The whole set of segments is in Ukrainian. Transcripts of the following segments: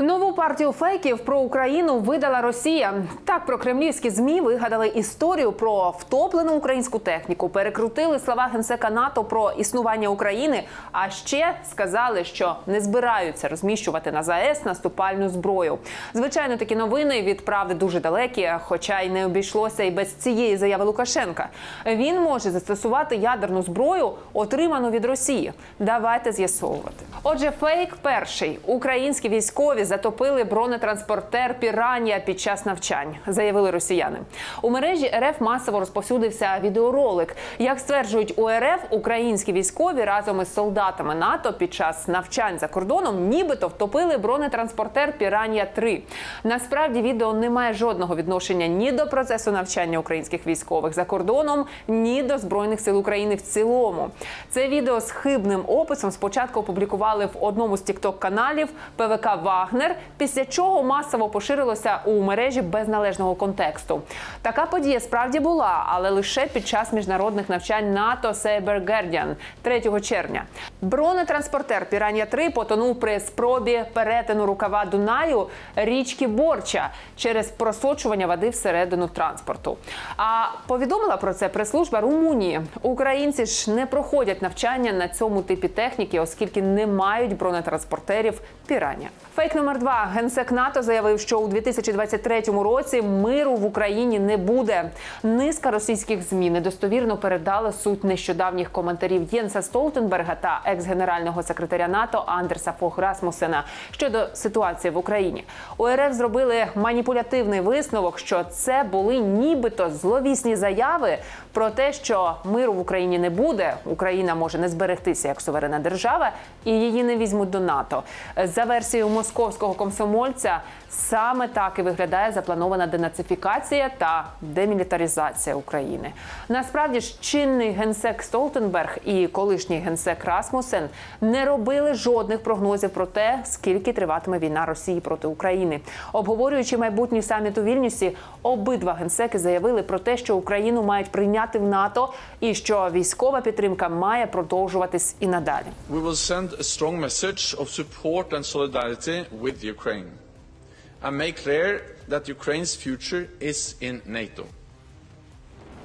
Нову партію фейків про Україну видала Росія. Так про кремлівські змі вигадали історію про втоплену українську техніку, перекрутили слова генсека НАТО про існування України. А ще сказали, що не збираються розміщувати на ЗАЕС наступальну зброю. Звичайно, такі новини від правди дуже далекі, хоча й не обійшлося і без цієї заяви Лукашенка. Він може застосувати ядерну зброю, отриману від Росії. Давайте з'ясовувати. Отже, фейк перший українські військові затопили бронетранспортер Піранія під час навчань, заявили росіяни. У мережі РФ масово розповсюдився відеоролик. Як стверджують у РФ, українські військові разом із солдатами НАТО під час навчань за кордоном нібито втопили бронетранспортер Піранія 3 Насправді відео не має жодного відношення ні до процесу навчання українських військових за кордоном, ні до збройних сил України в цілому. Це відео з хибним описом спочатку опублікували в одному з тікток каналів ПВК Вагнер, після чого масово поширилося у мережі без належного контексту. Така подія справді була, але лише під час міжнародних навчань НАТО Saber Guardian 3 червня. Бронетранспортер Піранія 3 потонув при спробі перетину рукава Дунаю річки Борча через просочування води всередину транспорту. А повідомила про це прес-служба Румунії. Українці ж не проходять навчання на цьому типі техніки, оскільки не мають бронетранспортерів Піранія. Фейк номер два генсек НАТО заявив, що у 2023 році миру в Україні не буде. Низка російських змі недостовірно передали суть нещодавніх коментарів Єнса Столтенберга та екс-генерального секретаря НАТО Андерса Фох Расмусена щодо ситуації в Україні. У РФ зробили маніпулятивний висновок, що це були нібито зловісні заяви про те, що миру в Україні не буде. Україна може не зберегтися як суверенна держава, і її не візьмуть до НАТО. За версією московського комсомольця, саме так і виглядає запланована денацифікація та демілітаризація України. Насправді ж чинний генсек Столтенберг і колишній генсек Расмусен не робили жодних прогнозів про те, скільки триватиме війна Росії проти України. Обговорюючи майбутній саміт у Вільнюсі, обидва генсеки заявили про те, що Україну мають прийняти в НАТО, і що військова підтримка має продовжуватись і надалі. We will send a strong message of support and solidarity with Ukraine and make clear that Ukraine's future is in NATO.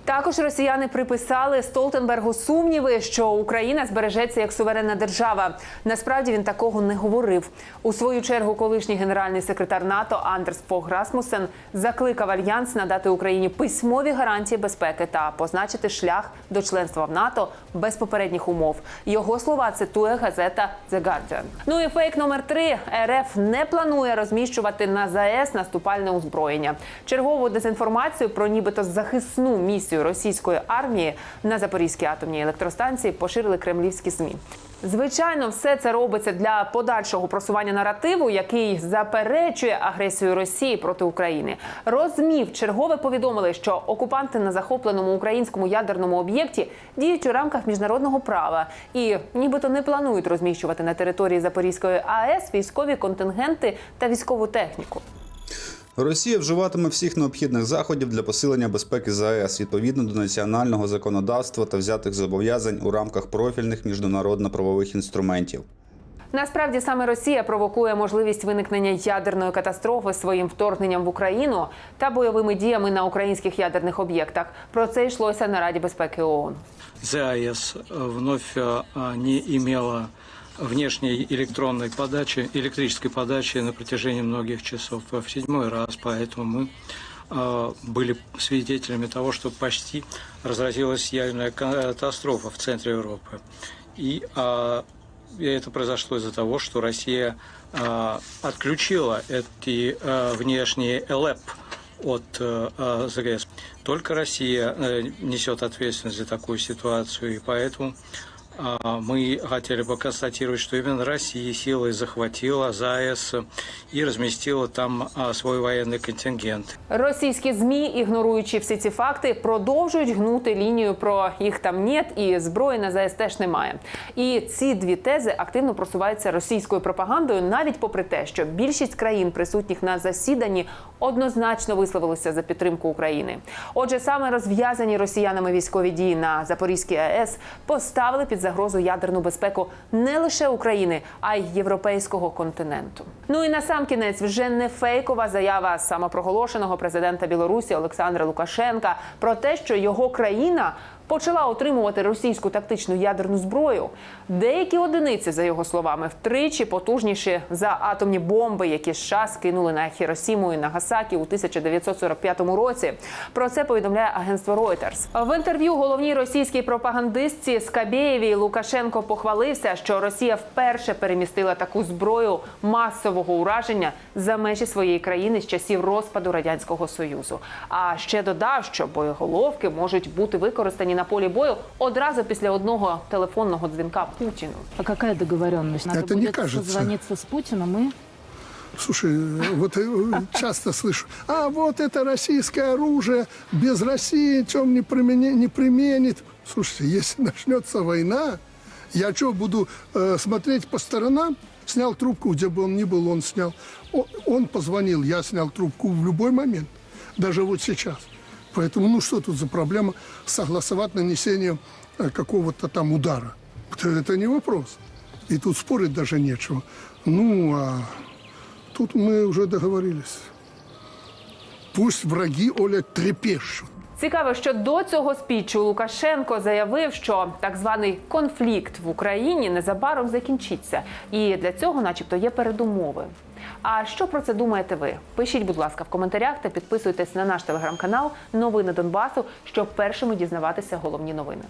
Також росіяни приписали Столтенбергу сумніви, що Україна збережеться як суверенна держава. Насправді він такого не говорив. У свою чергу, колишній генеральний секретар НАТО Андерс Фог Расмусен закликав альянс надати Україні письмові гарантії безпеки та позначити шлях до членства в НАТО без попередніх умов. Його слова цитує газета The Guardian. Ну і фейк номер три РФ не планує розміщувати на ЗАЕС наступальне озброєння. Чергову дезінформацію про нібито захисну місію російської армії на Запорізькій атомній електростанції поширили кремлівські змі. Звичайно, все це робиться для подальшого просування наративу, який заперечує агресію Росії проти України. Розмів чергове повідомили, що окупанти на захопленому українському ядерному об'єкті діють у рамках міжнародного права і нібито не планують розміщувати на території Запорізької АЕС військові контингенти та військову техніку. Росія вживатиме всіх необхідних заходів для посилення безпеки ЗАЕС відповідно до національного законодавства та взятих зобов'язань у рамках профільних міжнародно-правових інструментів. Насправді саме Росія провокує можливість виникнення ядерної катастрофи своїм вторгненням в Україну та бойовими діями на українських ядерних об'єктах. Про це йшлося на Раді безпеки ООН. ЗАЭС э, вновь э, не имела внешней электронной подачи, электрической подачи на протяжении многих часов в седьмой раз, поэтому мы э, были свидетелями того, что почти разразилась ядерная катастрофа в центре Европы. И э, и это произошло из-за того, что Россия э, отключила эти э, внешние ЭЛЭП от э, э, ЗГС. Только Россия э, несет ответственность за такую ситуацию, и поэтому э, мы хотели бы констатировать, что именно Россия силой захватила ЗАЭС и разместила там э, свой военный контингент. Російські змі, ігноруючи всі ці факти, продовжують гнути лінію про їх там нет і зброї на ЗАЕС теж немає. І ці дві тези активно просуваються російською пропагандою, навіть попри те, що більшість країн, присутніх на засіданні, однозначно висловилися за підтримку України. Отже, саме розв'язані росіянами військові дії на Запорізькій АЕС поставили під загрозу ядерну безпеку не лише України, а й європейського континенту. Ну і на сам кінець вже не фейкова заява самопроголошеного президента Білорусі Олександра Лукашенка про те, що його країна почала отримувати російську тактичну ядерну зброю. Деякі одиниці, за його словами, втричі потужніші за атомні бомби, які США скинули на Хіросіму і Нагасакі у 1945 році. Про це повідомляє агентство Reuters. В інтерв'ю головній російській пропагандистці Скабєєвій Лукашенко похвалився, що Росія вперше перемістила таку зброю масового ураження за межі своєї країни з часів розпаду радянського союзу. А ще додав, що боєголовки можуть бути використані на полі бою одразу після одного телефонного дзвінка Путіну. А какая договоренность? Надо Это не будет кажется. созвониться с Путиным и Слушай, вот э, часто слышу, а вот это российское оружие без России чем не, примене- не применит. Слушайте, если начнется война, я что, буду э, смотреть по сторонам? Снял трубку, где бы он ни был, он снял. О- Он, позвонил, я снял трубку в любой момент, даже вот сейчас. Поэтому, ну что тут за проблема согласовать нанесение э, какого-то там удара? Это, это не вопрос. И тут спорить даже нечего. Ну, а Тут мы уже договорились. Пусть враги, Оля, трепещут. Цікаво, що до цього спічу Лукашенко заявив, що так званий конфлікт в Україні незабаром закінчиться, і для цього, начебто, є передумови. А що про це думаєте ви? Пишіть, будь ласка, в коментарях та підписуйтесь на наш телеграм-канал Новини Донбасу, щоб першими дізнаватися головні новини.